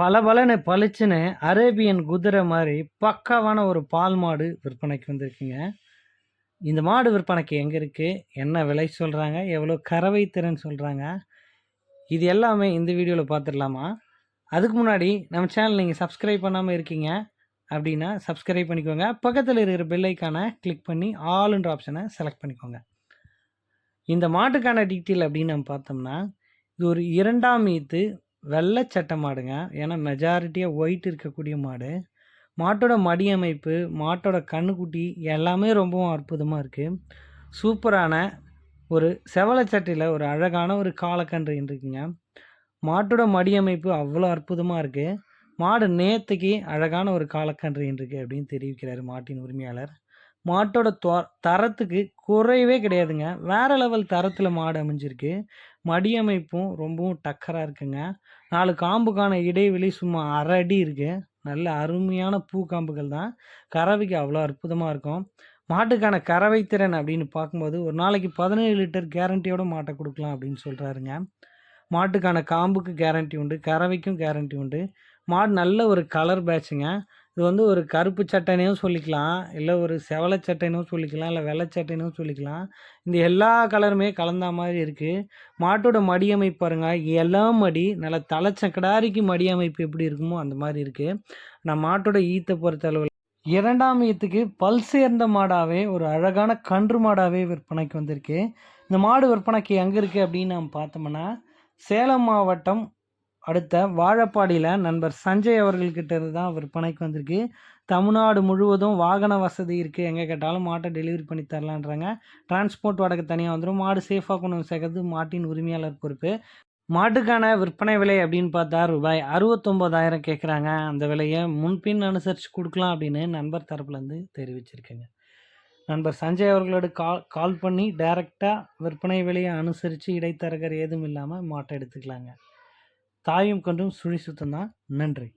பளபளன்னு பளிச்சுன்னு அரேபியன் குதிரை மாதிரி பக்காவான ஒரு பால் மாடு விற்பனைக்கு வந்திருக்குங்க. இந்த மாடு விற்பனைக்கு எங்கே இருக்குது என்ன விலை சொல்கிறாங்க எவ்வளோ கறவை திறன் சொல்கிறாங்க இது எல்லாமே இந்த வீடியோவில் பார்த்துடலாமா அதுக்கு முன்னாடி நம்ம சேனல் நீங்கள் சப்ஸ்கிரைப் பண்ணாமல் இருக்கீங்க அப்படின்னா சப்ஸ்கிரைப் பண்ணிக்கோங்க. பக்கத்தில் இருக்கிற பெல் கிளிக் பண்ணி ஆளுன்ற ஆப்ஷனை செலக்ட் பண்ணிக்கோங்க. இந்த மாட்டுக்கான டீட்டெயில் அப்படின்னு நம்ம பார்த்தோம்னா இது ஒரு இரண்டாம் ஈத்து வெள்ளை சட்டை மாடுங்க. ஏன்னா மெஜாரிட்டியாக ஒயிட் இருக்கக்கூடிய மாடு. மாட்டோட மடி அமைப்பு மாட்டோட கண்ணுக்குட்டி எல்லாமே ரொம்பவும் அற்புதமாக இருக்குது சூப்பரான ஒரு செவலச்சட்டையில் ஒரு அழகான ஒரு காலக்கன்று இருக்குங்க மாட்டோட மடி அமைப்பு அவ்வளோ அற்புதமாக இருக்குது மாடு நேத்துக்கு அழகான ஒரு காலக்கன்று இருக்குது அப்படின்னு தெரிவிக்கிறார் மாட்டின் உரிமையாளர். மாட்டோட தொ தரத்துக்கு குறைவே கிடையாதுங்க. வேறு லெவல் தரத்தில் மாடு அமைஞ்சிருக்கு. மடியமைப்பும் ரொம்பவும் டக்கராக இருக்குங்க. நாலு காம்புக்கான இடைவெளி சும்மா அரை அடி இருக்குது நல்ல அருமையான பூ காம்புகள் தான். கறவைக்கு அவ்வளோ அற்புதமாக இருக்கும். மாட்டுக்கான கறவை திறன் அப்படின்னு பார்க்கும்போது ஒரு நாளைக்கு பதினேழு லிட்டர் கேரண்டியோட மாட்டை கொடுக்கலாம் அப்படின்னு சொல்கிறாருங்க மாட்டுக்கான காம்புக்கு கேரண்டி உண்டு கறவைக்கும் கேரண்டி உண்டு. மாடு நல்ல ஒரு கலர் பேட்சுங்க இது வந்து ஒரு கருப்பு சட்டைனையும் சொல்லிக்கலாம் இல்லை ஒரு செவலை சட்டைனும் சொல்லிக்கலாம் இல்லை வெள்ளை சட்டைனும் சொல்லிக்கலாம். இந்த எல்லா கலருமே கலந்த மாதிரி இருக்குது மாட்டோட மடி அமைப்பு பாருங்கள் எல்லா மடி நல்ல தலைச்சக்கடாரிக்கு மடி அமைப்பு எப்படி இருக்குமோ அந்த மாதிரி இருக்குது நான் மாட்டோட ஈத்தை பொறுத்த அளவில் இரண்டாம் ஈத்துக்கு பல் சேர்ந்த மாடாகவே ஒரு அழகான கன்று மாடாகவே விற்பனைக்கு வந்திருக்கு. இந்த மாடு விற்பனைக்கு எங்கே இருக்குது அப்படின்னு நம்ம பார்த்தோம்னா சேலம் மாவட்டம் அடுத்த வாழப்பாடியில் நண்பர் சஞ்சய் அவர்கள்கிட்ட இருந்து தான் விற்பனைக்கு வந்திருக்கு. தமிழ்நாடு முழுவதும் வாகன வசதி இருக்குது எங்கே கேட்டாலும் மாட்டை டெலிவரி பண்ணி தரலான்றாங்க. டிரான்ஸ்போர்ட் வாடகை தனியாக வந்துடும் மாடு சேஃபாக கொண்டு வந்து சேர்க்கறது மாட்டின் உரிமையாளர் பொறுப்பு. மாட்டுக்கான விற்பனை விலை அப்படின்னு பார்த்தா ரூபாய் அறுபத்தொம்போதாயிரம் கேட்குறாங்க அந்த விலையை முன்பின் அனுசரித்து கொடுக்கலாம் அப்படின்னு நண்பர் தரப்புலேருந்து தெரிவிச்சிருக்கேங்க. நண்பர் சஞ்சய் அவர்களோட கால் கால் பண்ணி டைரெக்டாக விற்பனை விலையை அனுசரித்து இடைத்தரகர் ஏதும் இல்லாமல் மாட்டை எடுத்துக்கலாங்க. தாயும் கண்டும் சுழி சுத்தம் தான் நன்றி.